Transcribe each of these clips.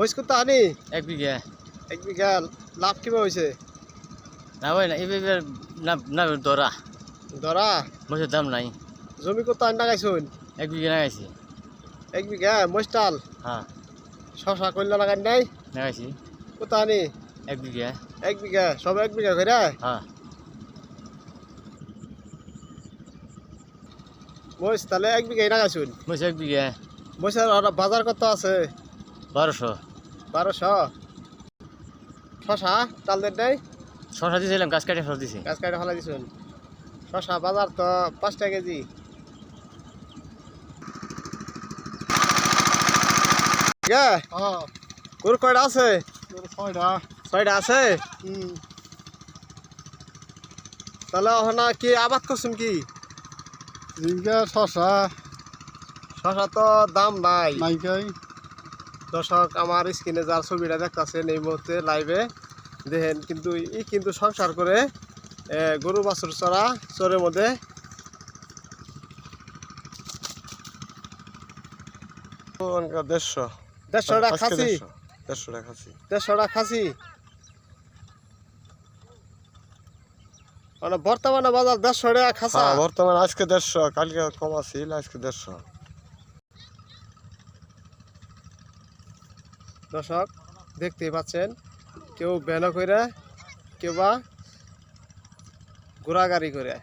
বয়স কত আনি? এক বিঘা। এক বিঘা লাভ কীভাবে হয়েছে না ভাই না এবার না না দরা ধরা মসের দাম নাই। জমি কত আনি লাগাইছুন এক বিঘা লাগাইছি এক বিঘা মস্টাল হ্যাঁ শশা কল্যা লাগাই নাই? লাগাইছি কত আনি? এক বিঘা। এক বিঘা সব এক বিঘা করে হ্যাঁ মহিষ তাহলে এক বিঘাই লাগাইছুন মসে এক বিঘা। মহিষের বাজার কত আছে? বারোশো বারোশো। শশা চাল দেন নাই ছশা দিয়েছিলাম গাছ কাটে দিছি। গাছ কাটে ফেলা দিছুন। শশা বাজার তো পাঁচ টাকা কেজি। গে হ্যাঁ। গরু কয়টা আছে? ছয়টা। ছয়টা আছে? তাহলে ওখানে কি আবাদ করছুন কি? জিঙ্গা শশা। শশা তো দাম নাই। নাইকাই দর্শক আমার স্ক্রিনে যার ছবিটা দেখতেছেন এই মুহূর্তে লাইভে দেখেন কিন্তু ই কিন্তু সংসার করে গরু বাছুর চড়া চরের মধ্যে। দেড়শো। খাসি। খাসি। খাসি। মানে বর্তমানে বাজার দেড়শো টাকা খাসা। হ্যাঁ বর্তমানে আজকে দেড়শো কালকে কম আছিল আজকে দেড়শো। দর্শক দেখতেই পাচ্ছেন কেউ বেন করে কেউ বা ঘোরাগাড়ি করে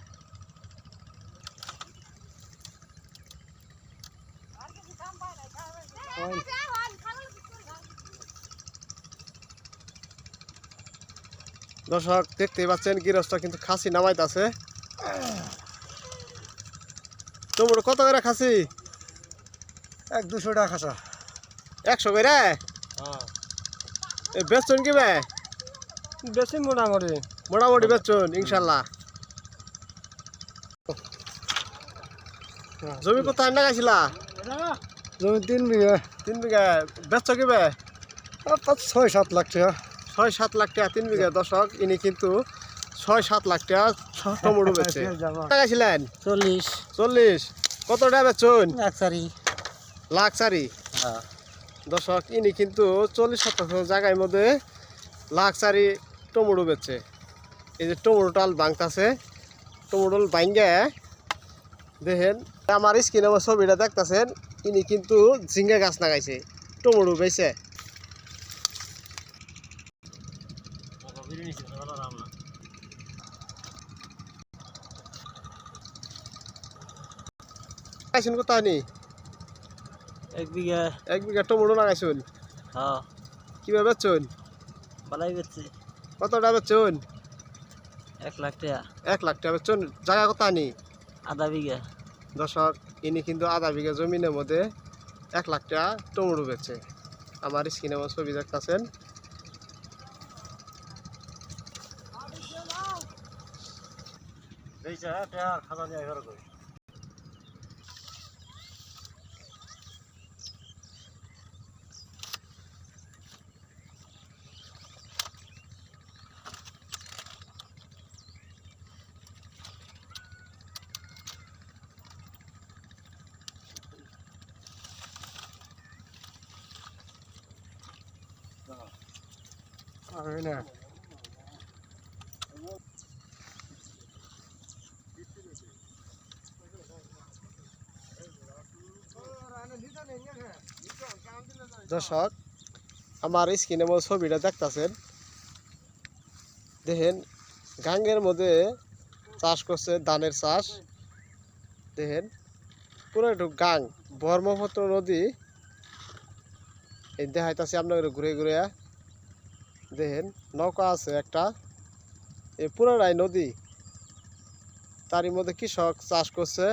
দর্শক দেখতেই পাচ্ছেন গৃহস্থ কিন্তু খাসি নামাইতেছে। তোমার কত করে খাসি? এক দুশো টাকা খাসা। একশো করে? বেচছেন কি বে বেশি মোটামুটি। মোটামুটি বেচছেন ইনশাল্লাহ। জমি কোথায় লাগাইছিলা জমি তিন বিঘা। তিন বিঘা। বেচছ কি পাঁচ ছয় সাত লাখ টাকা। ছয় সাত লাখ টাকা তিন বিঘা। দশক ইনি কিন্তু ছয় সাত লাখ টাকা টমেটো বেচছে লাগাইছিলেন চল্লিশ। চল্লিশ। কত টাকা বেচছেন? এক চারি লাখ চারি হ্যাঁ। দর্শক, ইনি কিন্তু চল্লিশ শতাংশ জায়গার মধ্যে লাখ চারি টমেটো বেচছে এই যে টমেটো টাল বাংতাছে টমেটো বাঙ্গে দেখেন, আমার স্ক্রিনে আমার ছবিটা দেখতেছেন, ইনি কিন্তু ঝিঙ্গা গাছ লাগাইছে, টমেটো বেছে কোথায় নি? এক বিঘা। এক বিঘা টমেটো লাগাইছুন? হ্যাঁ। কীভাবে বেচছুন? বালাই বেচছে। কত টাকা বেচছুন? এক লাখ টাকা। এক লাখ টাকা বেচছুন। জায়গা কোথায় নি আধা বিঘা। দর্শক ইনি কিন্তু আধা বিঘা জমিনের মধ্যে এক লাখ টাকা টমেটো বেচে। আমার স্ক্রিনে ছবি দেখতেছেন। খাতা দিয়ে ঘর করি। দর্শক, আমার স্ক্রিনে মধ্যে ছবিটা দেখতেছেন। দেখেন, গাঙ্গের মধ্যে চাষ করছে ধানের চাষ। দেখেন, পুরো একটু গাং। ব্রহ্মপুত্র নদী। এই দেখাইতেছে আপনার ঘুরে ঘুরে। দেখেন নৌকা আছে একটা। এই পুরোটাই নদী। তারই মধ্যে কৃষক চাষ করছে।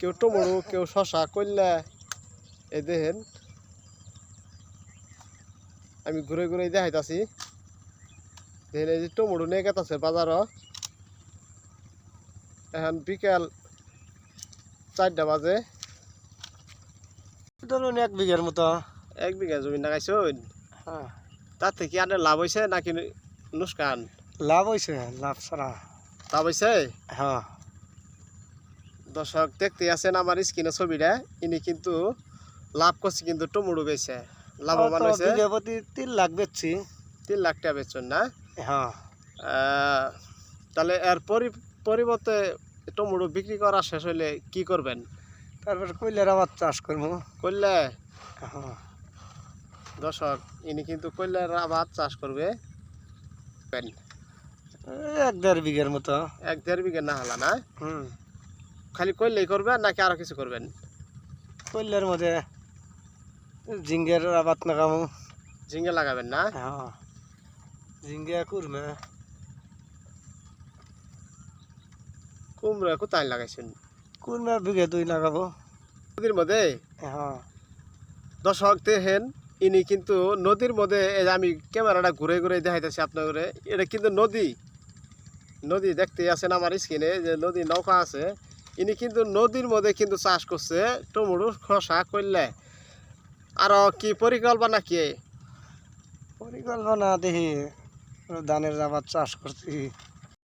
কেউ টমরু কেউ শশা কইলা। এই দেখেন আমি ঘুরে ঘুরে দেখাইতাছি। দেখেন এই যে টমেটো নিয়ে গেতাছে বাজারও। এখন বিকেল চারটা বাজে। ধরুন এক বিঘার মতো। এক বিঘা জমি লাগাইছুন? হ্যাঁ। তার থেকে আর লাভ হয়েছে নাকি নুসকান? লাভ হয়েছে লাভ ছাড়া। লাভ হয়েছে হ্যাঁ। দর্শক দেখতে আছেন আমার স্ক্রিনে ছবিটা ইনি কিন্তু লাভ করছে কিন্তু টমেটো বেছে লাভবান হয়েছে বিঘা প্রতি তিন লাখ বেচছি। তিন লাখ টাকা বেচছেন না? হ্যাঁ। তাহলে এর পরিবর্তে টমেটো বিক্রি করা শেষ হইলে কি করবেন? তারপর কইলের আবার চাষ করব। করলে হ্যাঁ। দর্শক ইনি কিন্তু কল্যাণ আবাদ চাষ করবে। এক দেড় বিঘের মতো। এক দেড় বিঘে না হলা না? হুম। খালি করলেই করবেন নাকি আরও কিছু করবেন? কইলের মধ্যে ঝিঙ্গের আবাদ লাগাবো। ঝিঙ্গে লাগাবেন না? হ্যাঁ। ঝিঙ্গে কুরমে। কুমড়া কোথায় লাগাইছেন? কুরমে বিঘে দুই লাগাবো। নদীর মধ্যে? হ্যাঁ। দর্শক দেখেন ইনি কিন্তু নদীর মধ্যে আমি ক্যামেরাটা ঘুরে ঘুরে দেখাইতেছি আপনার ঘুরে এটা কিন্তু নদী। নদী দেখতে আছেন আমার স্ক্রিনে যে নদী নৌকা আছে। ইনি কিন্তু নদীর মধ্যে কিন্তু চাষ করছে টমেটো খসা করলে আর কি পরিকল্পনা কি? পরিকল্পনা দেখি ধানের আবার চাষ করছি।